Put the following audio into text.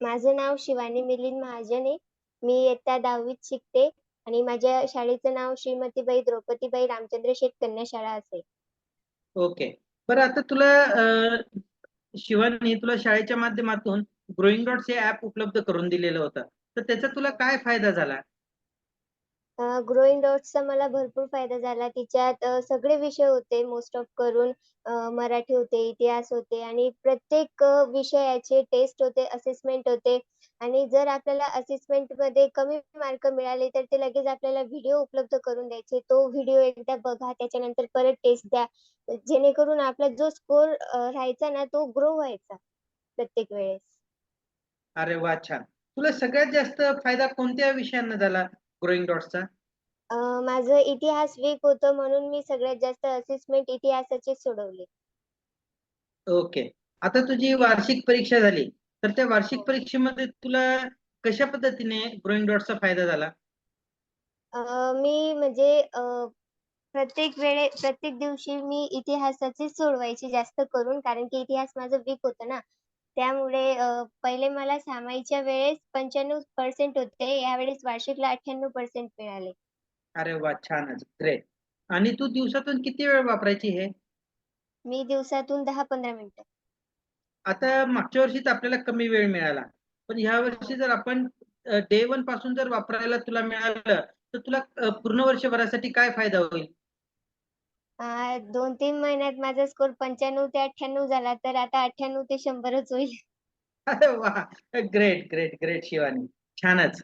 माझं नाव शिवानी मिलिंद महाजन आहे. मी इयत्ता 10वीत शिकते आणि माझ्या शाळेचं नाव श्रीमतीबाई द्रौपदीबाई रामचंद्र शेठ कन्या शाळा असेल ओके. बरं आता तुला शिवानी तुला शाळेच्या माध्यमातून ग्रोइंग डॉट्स हे ऍप उपलब्ध करून दिलेलं होतं. तर त्याचा तुला काय फायदा झाला? अ, ग्रोइंग डॉट्सचा मला भरपूर फायदा झाला. तिच्यात अ, सगळे विषय होते मोस्ट ऑफ करून अ, मराठी होते, इतिहास होते आणि प्रत्येक अ, विषयाचे टेस्ट होते, असेसमेंट होते आणि जर आपल्याला असेसमेंटमध्ये कमी मार्क मिळाले, तर ते लगेच आपल्याला व्हिडिओ उपलब्ध करून द्यायचे. तो व्हिडिओ एकदा बघा, त्याच्यानंतर परत टेस्ट द्या. जेणेकरून आपला जो स्कोर राहायचा ना, तो ग्रो व्हायचा प्रत्येक वेळेस. अरे वाह! छान. तुला सगळ्यात जास्त फायदा कोणत्या विषयांना झाला ग्रोइंग डॉट्सचा? माझं इतिहास वीक होतं म्हणून मी सगळ्यात जास्त असेसमेंट इतिहासाचेच सोडवले. ओके. आता तुझी वार्षिक परीक्षा झाली. तर त्या वार्षिक हो. परीक्षेमध्ये तुला कशा पद्धतीने ग्रोइंग डॉट्सचा फायदा झाला? अ, मी म्हणजे अ, प्रत्येक वेळे प्रत्येक दिवशी मी इतिहासाचेच सोडवायचे जास्त करून, कारण की इतिहास माझं वीक होतं ना. त्यामुळे पहिले मला सामाईच्या वेळेस 95% होते, यावेळेस वार्षिकला 98% मिळाले. अरे वाह! छानच. ग्रेट. आणि तू दिवसातून किती वेळ वापरायची हे? मी दिवसातून 10-15 मिनिटं. आता मागच्या वर्षी तर आपल्याला कमी वेळ मिळाला. पण ह्या वर्षी. जर आपण डे 1 पासून जर वापरायला तुला मिळालं, तर तुला पूर्ण वर्षभरासाठी काय फायदा होईल? दोन तीन महिन्यात माझा स्कोर पंच्याण्णव ते अठ्ठ्याण्णव झाला तर आता अठ्ठ्याण्णव ते शंभरच होईल. वा! Great great great Shivani. छानच.